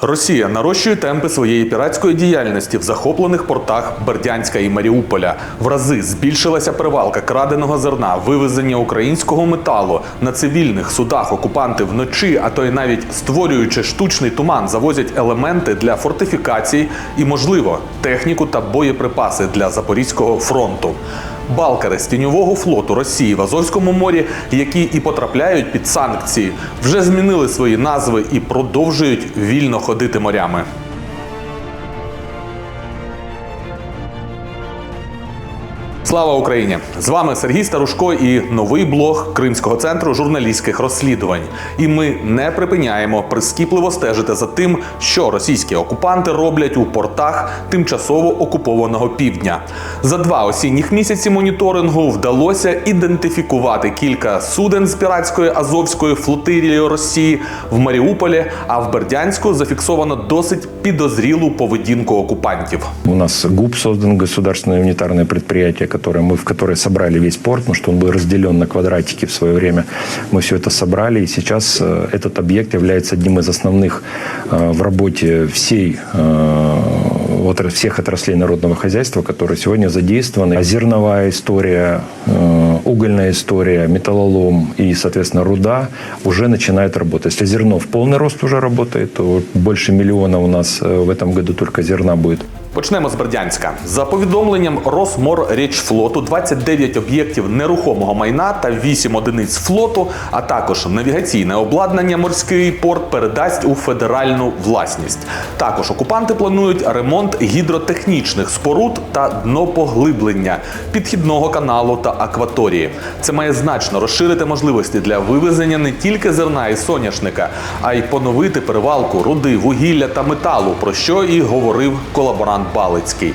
Росія нарощує темпи своєї піратської діяльності в захоплених портах Бердянська і Маріуполя. В рази збільшилася перевалка краденого зерна, вивезення українського металу на цивільних судах. Окупанти вночі, а то й навіть створюючи штучний туман, завозять елементи для фортифікацій і, можливо, техніку та боєприпаси для Запорізького фронту. Балкари з тіньового флоту Росії в Азовському морі, які і потрапляють під санкції, вже змінили свої назви і продовжують вільно ходити морями. Слава Україні! З вами Сергій Старушко і новий блог Кримського центру журналістських розслідувань. І ми не припиняємо прискіпливо стежити за тим, що російські окупанти роблять у портах тимчасово окупованого півдня. За два осінніх місяці моніторингу вдалося ідентифікувати кілька суден з піратської азовської флотилії Росії в Маріуполі, а в Бердянську зафіксовано досить підозрілу поведінку окупантів. У нас ГУП создан, государственное унитарное предприятие, которое мы, в которое собрали весь порт, потому что он был разделен на квадратики в свое время. Мы все это собрали, и сейчас э, этот объект является одним из основных э, в работе всей э, отра- всех отраслей народного хозяйства, которые сегодня задействованы. Зерновая история, угольная история, металлолом и, соответственно, руда уже начинает работать. Если зерно в полный рост уже работает, то больше миллиона у нас в этом году только зерна будет. Почнемо з Бердянська. За повідомленням Росморрічфлоту, 29 об'єктів нерухомого майна та 8 одиниць флоту, а також навігаційне обладнання морський порт передасть у федеральну власність. Також окупанти планують ремонт гідротехнічних споруд та днопоглиблення підхідного каналу та акваторії. Це має значно розширити можливості для вивезення не тільки зерна і соняшника, а й поновити перевалку руди, вугілля та металу, про що і говорив колаборант Балицький.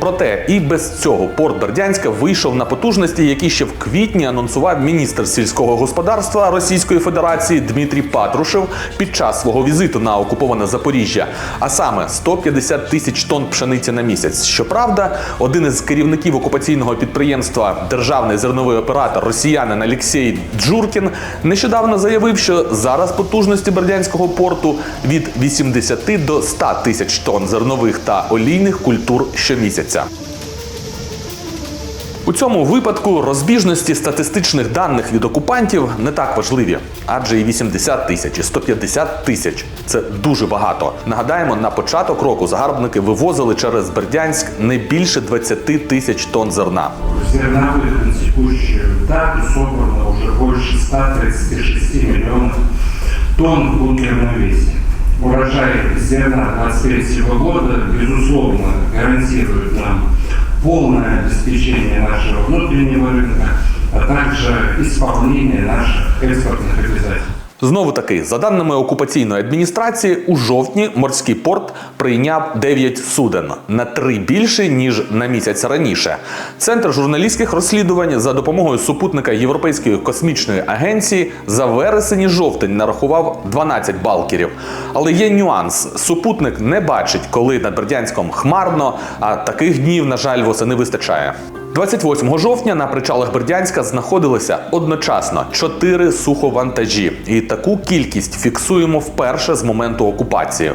Проте і без цього порт Бердянська вийшов на потужності, які ще в квітні анонсував міністр сільського господарства Російської Федерації Дмитрій Патрушев під час свого візиту на окуповане Запоріжжя, а саме 150 тисяч тонн пшениці на місяць. Щоправда, один із керівників окупаційного підприємства Державний зерновий оператор росіянин Олексій Джуркін нещодавно заявив, що зараз потужності Бердянського порту від 80 до 100 тисяч тонн зернових та олійних культур щомісяця. У цьому випадку розбіжності статистичних даних від окупантів не так важливі, адже і 80 тисяч, і 150 тисяч це дуже багато. Нагадаємо, на початок року загарбники вивозили через Бердянськ не більше 20 тисяч тонн зерна. Зерновых на текущую дату собрано уже больше 136 миллионов тонн в бункерном весе. Урожай зерна 23 года, безусловно, гарантирует нам полное обеспечение нашего внутреннего рынка, а также исполнение наших экспортных обязательств. Знову таки, за даними окупаційної адміністрації, у жовтні морський порт прийняв 9 суден на три більше ніж на місяць раніше. Центр журналістських розслідувань за допомогою супутника Європейської космічної агенції за вересень і жовтень нарахував 12 балкерів. Але є нюанс: супутник не бачить, коли над Бердянськом хмарно, а таких днів, на жаль, восени вистачає. 28 жовтня на причалах Бердянська знаходилися одночасно чотири суховантажі, і таку кількість фіксуємо вперше з моменту окупації.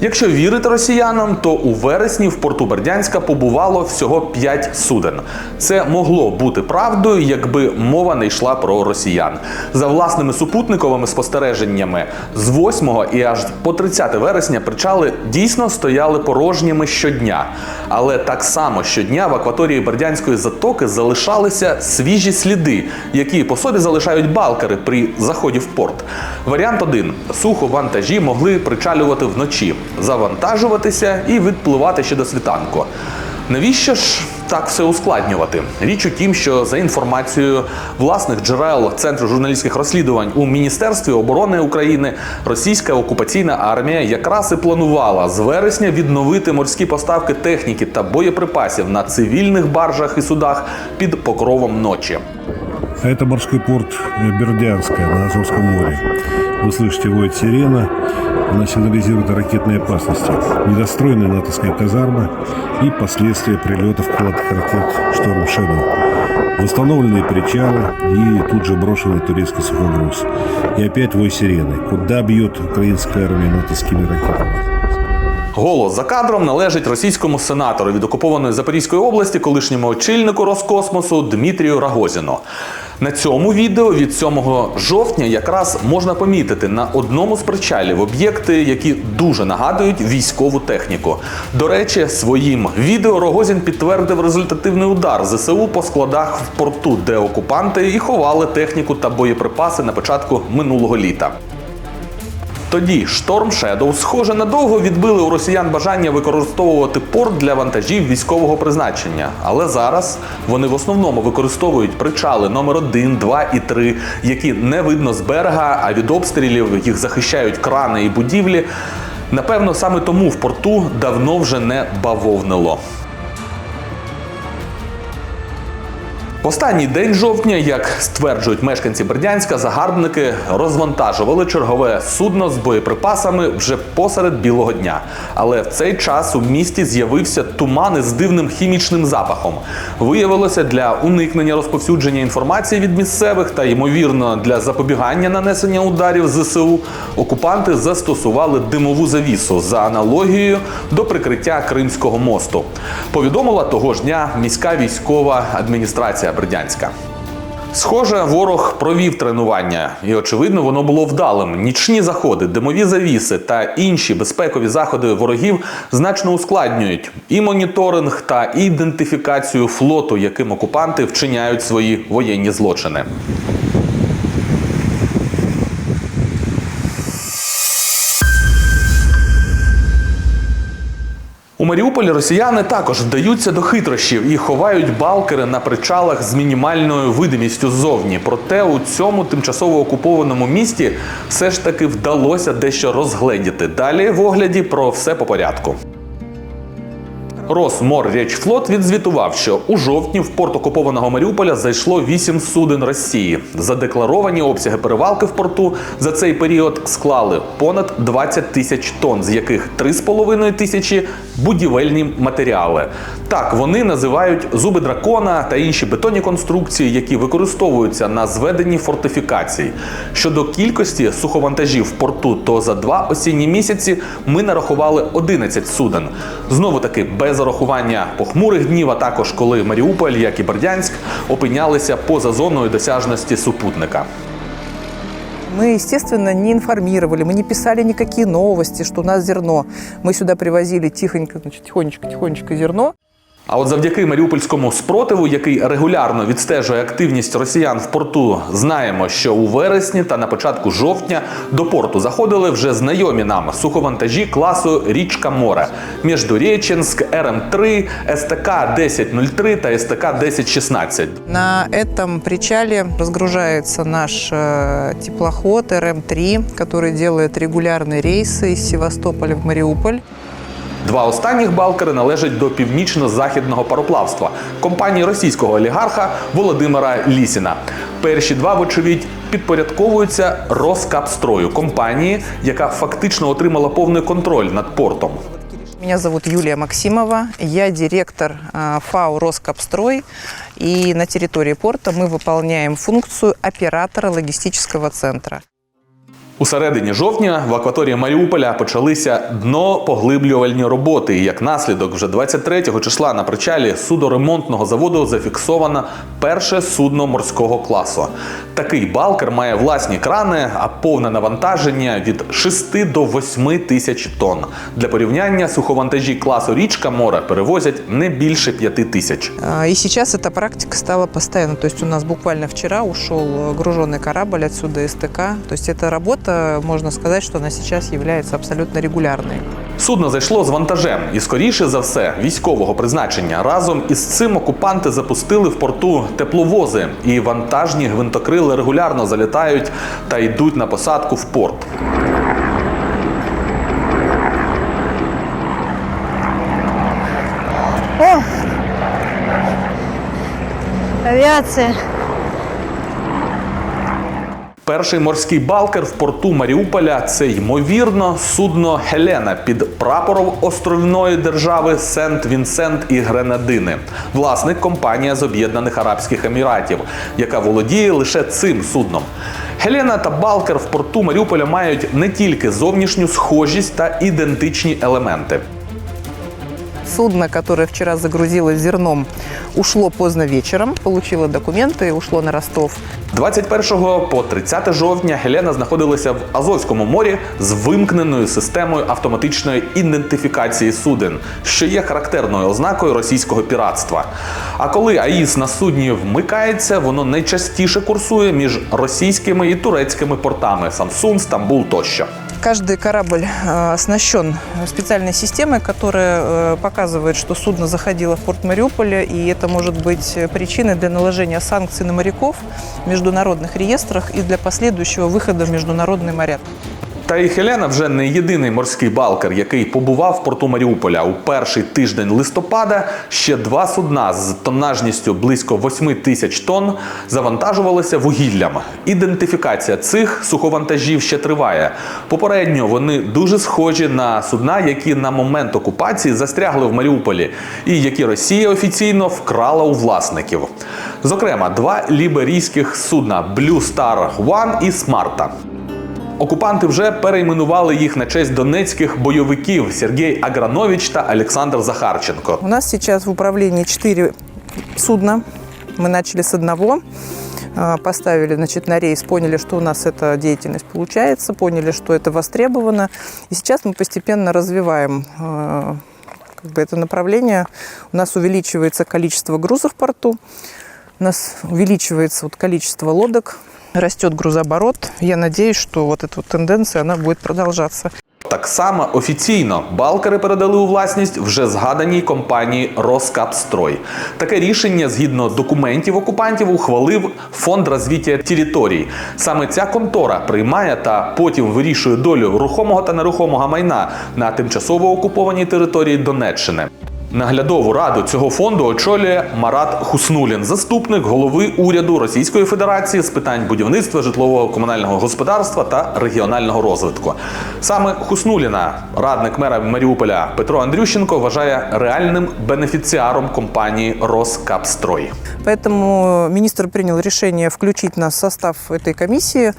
Якщо вірити росіянам, то у вересні в порту Бердянська побувало всього 5 суден. Це могло бути правдою, якби мова не йшла про росіян. За власними супутниковими спостереженнями, з 8 і аж по 30 вересня причали дійсно стояли порожніми щодня. Але так само щодня в акваторії Бердянської затоки залишалися свіжі сліди, які по собі залишають балкари при заході в порт. Варіант 1. суховантажі могли причалювати вночі, завантажуватися і відпливати ще до світанку. Навіщо ж так все ускладнювати? Річ у тім, що за інформацією власних джерел Центру журналістських розслідувань у Міністерстві оборони України російська окупаційна армія якраз і планувала з вересня відновити морські поставки техніки та боєприпасів на цивільних баржах і судах під покровом ночі. Это морской порт э, на Азовском море. Вы слышите, воет сирена, она сигнализирует о ракетной опасности. Недостроенная натовская казарма и последствия прилетов крылатых ракет «Шторм Шэдоу». Восстановленные причалы и тут же брошенный турецкий сухогруз. И опять вой сирены. Куда бьет украинская армия натовскими ракетами? Голос за кадром належить російському сенатору від окупованої Запорізької області, колишньому очільнику Роскосмосу Дмитрію Рагозіну. На цьому відео від 7 жовтня якраз можна помітити на одному з причалів об'єкти, які дуже нагадують військову техніку. До речі, своїм відео Рогозін підтвердив результативний удар ЗСУ по складах в порту, де окупанти і ховали техніку та боєприпаси на початку минулого літа. Тоді Шторм Shadow, схоже, надовго відбили у росіян бажання використовувати порт для вантажів військового призначення. Але зараз вони в основному використовують причали номер 1, 2 і 3, які не видно з берега, а від обстрілів їх захищають крани і будівлі. Напевно, саме тому в порту давно вже не бавовнило. Останній день жовтня, як стверджують мешканці Бердянська, загарбники розвантажували чергове судно з боєприпасами вже посеред білого дня. Але в цей час у місті з'явився туман із дивним хімічним запахом. Виявилося, для уникнення розповсюдження інформації від місцевих та ймовірно для запобігання нанесення ударів ЗСУ, окупанти застосували димову завісу за аналогією до прикриття Кримського мосту. Повідомила того ж дня міська військова адміністрація Бердянська. Схоже, ворог провів тренування, і очевидно, воно було вдалим. Нічні заходи, димові завіси та інші безпекові заходи ворогів значно ускладнюють і моніторинг та ідентифікацію флоту, яким окупанти вчиняють свої воєнні злочини. Маріуполі росіяни також вдаються до хитрощів і ховають балкери на причалах з мінімальною видимістю ззовні. Проте у цьому тимчасово окупованому місті все ж таки вдалося дещо розгледіти. Далі в огляді про все по порядку. Росморречфлот відзвітував, що у жовтні в порт окупованого Маріуполя зайшло 8 суден Росії. Задекларовані обсяги перевалки в порту за цей період склали понад 20 тисяч тонн, з яких 3,5 тисячі будівельні матеріали. Так вони називають зуби дракона та інші бетонні конструкції, які використовуються на зведенні фортифікацій. Щодо кількості суховантажів в порту, то за два осінні місяці ми нарахували 11 суден. Знову таки без зарахування похмурих днів, а також коли Маріуполь, як і Бердянськ, опинялися поза зоною досяжності супутника. Мы, естественно, не информировали, мы не писали никакие новости, что у нас зерно. Мы сюда привозили тихонько, значит, тихонечко-тихонечко зерно. А от завдяки маріупольському спротиву, який регулярно відстежує активність росіян в порту, знаємо, що у вересні та на початку жовтня до порту заходили вже знайомі нам суховантажі класу Річка Море Міждуреченськ, РМ3, СТК 1003 та СТК 1016. На этом причале разгружается наш э, теплоход РМ-3, который делает регулярные рейсы из Севастополя в Мариуполь. Два останніх балкери належать до північно-західного пароплавства компанії російського олігарха Володимира Лісіна. Перші два, вочевидь, підпорядковуються Роскапстрою компанії, яка фактично отримала повний контроль над портом. Меня зовут Юлия Максимова, я директор э, ФАО «Роскапстрой». И на территории порта мы выполняем функцию оператора логистического центра. У середині жовтня в акваторії Маріуполя почалися днопоглиблювальні роботи. І як наслідок, вже 23 числа на причалі судоремонтного заводу зафіксовано перше судно морського класу. Такий балкер має власні крани, а повне навантаження від 6 до 8 тисяч тонн. Для порівняння суховантажі класу річка море перевозять не більше 5 тисяч. А, И сейчас эта практика стала постоянно. То есть у нас буквально вчера ушел э, груженный корабль отсюда СТК. То есть эта работа, можно сказать, что она сейчас является абсолютно регулярной. Судно зайшло з вантажем і, скоріше за все, військового призначення. Разом із цим окупанти запустили в порту тепловози, і вантажні гвинтокрили регулярно залітають та йдуть на посадку в порт. О! Авиация. Перший морський балкер в порту Маріуполя це ймовірно судно Хелена під прапором островної держави Сент-Вінсент і Гренадини. Власник компанія з Об'єднаних Арабських Еміратів, яка володіє лише цим судном. Хелена та Балкер в порту Маріуполя мають не тільки зовнішню схожість та ідентичні елементи. Судно, которое вчера загрузилось зерном, ушло поздно вечером, получило документы и ушло на Ростов. 21 по 30 жовтня Гелена знаходилася в Азовському морі з вимкненою системою автоматичної ідентифікації суден, що є характерною ознакою російського піратства. А коли АІС на судні вмикається, воно найчастіше курсує між російськими і турецькими портами Самсун, Стамбул тощо. Каждый корабль э, оснащен специальной системой, которая э, показывает, что судно заходило в порт Мариуполя, и это может быть э, причиной для наложения санкций на моряков в международных реестрах и для последующего выхода в международные моря. Та і Хелена вже не єдиний морський балкер, який побував в порту Маріуполя. У перший тиждень листопада ще два судна з тоннажністю близько 8 тисяч тонн завантажувалися вугіллям. Ідентифікація цих суховантажів ще триває. Попередньо вони дуже схожі на судна, які на момент окупації застрягли в Маріуполі, і які Росія офіційно вкрала у власників. Зокрема, два ліберійських судна Blue Star One і Смарта. Окупанти вже перейменували їх на честь донецьких бойовиків Сергій Агранович та Олександр Захарченко. У нас сейчас в управлении четыре судна. Мы начали с одного, э, поставили значит, на рейс, поняли, что у нас эта деятельность получается, поняли, что это востребовано. И сейчас мы постепенно развиваем э, как бы это направление. У нас увеличивается количество грузов в порту, у нас увеличивается вот количество лодок, растет грузооборот. Я надеюсь, что вот эта вот тенденция, она будет продолжаться. Так само офіційно балкери передали у власність вже згаданій компанії Роскапстрой. Таке рішення, згідно документів окупантів, ухвалив фонд розвиття територій. Саме ця контора приймає та потім вирішує долю рухомого та нерухомого майна на тимчасово окупованій території Донеччини. Наглядову раду цього фонду очолює Марат Хуснулін, заступник голови уряду Російської Федерації з питань будівництва житлового комунального господарства та регіонального розвитку. Саме Хуснуліна, радник мера Маріуполя Петро Андрющенко, вважає реальним бенефіціаром компанії Роскапстрой. Поэтому министр принял решение включить нас в состав этой комиссии.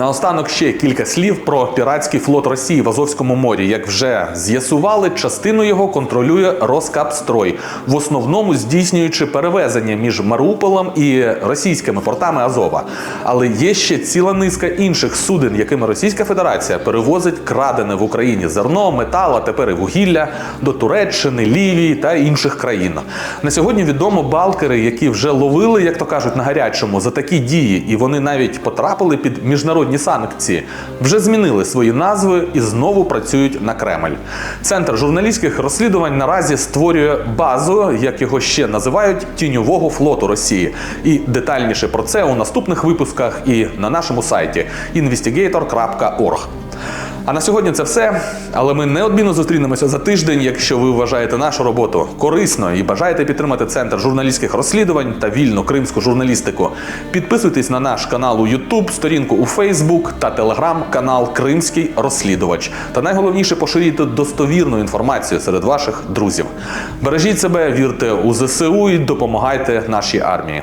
Наостанок ще кілька слів про піратський флот Росії в Азовському морі. Як вже з'ясували, частину його контролює Роскапстрой, в основному здійснюючи перевезення між Маріуполем і російськими портами Азова. Але є ще ціла низка інших суден, якими Російська Федерація перевозить крадене в Україні зерно, метал, а тепер і вугілля до Туреччини, Лівії та інших країн. На сьогодні відомо балкери, які вже ловили, як то кажуть, на гарячому за такі дії, і вони навіть потрапили під міжнародні санкції, вже змінили свої назви і знову працюють на Кремль. Центр журналістських розслідувань наразі створює базу, як його ще називають, тіньового флоту Росії. І детальніше про це у наступних випусках і на нашому сайті investigator.org. А на сьогодні це все. Але ми неодмінно зустрінемося за тиждень, якщо ви вважаєте нашу роботу корисною і бажаєте підтримати центр журналістських розслідувань та вільну кримську журналістику. Підписуйтесь на наш канал у YouTube, сторінку у Facebook та телеграм-канал Кримський розслідувач. Та найголовніше поширюйте достовірну інформацію серед ваших друзів. Бережіть себе, вірте у ЗСУ і допомагайте нашій армії.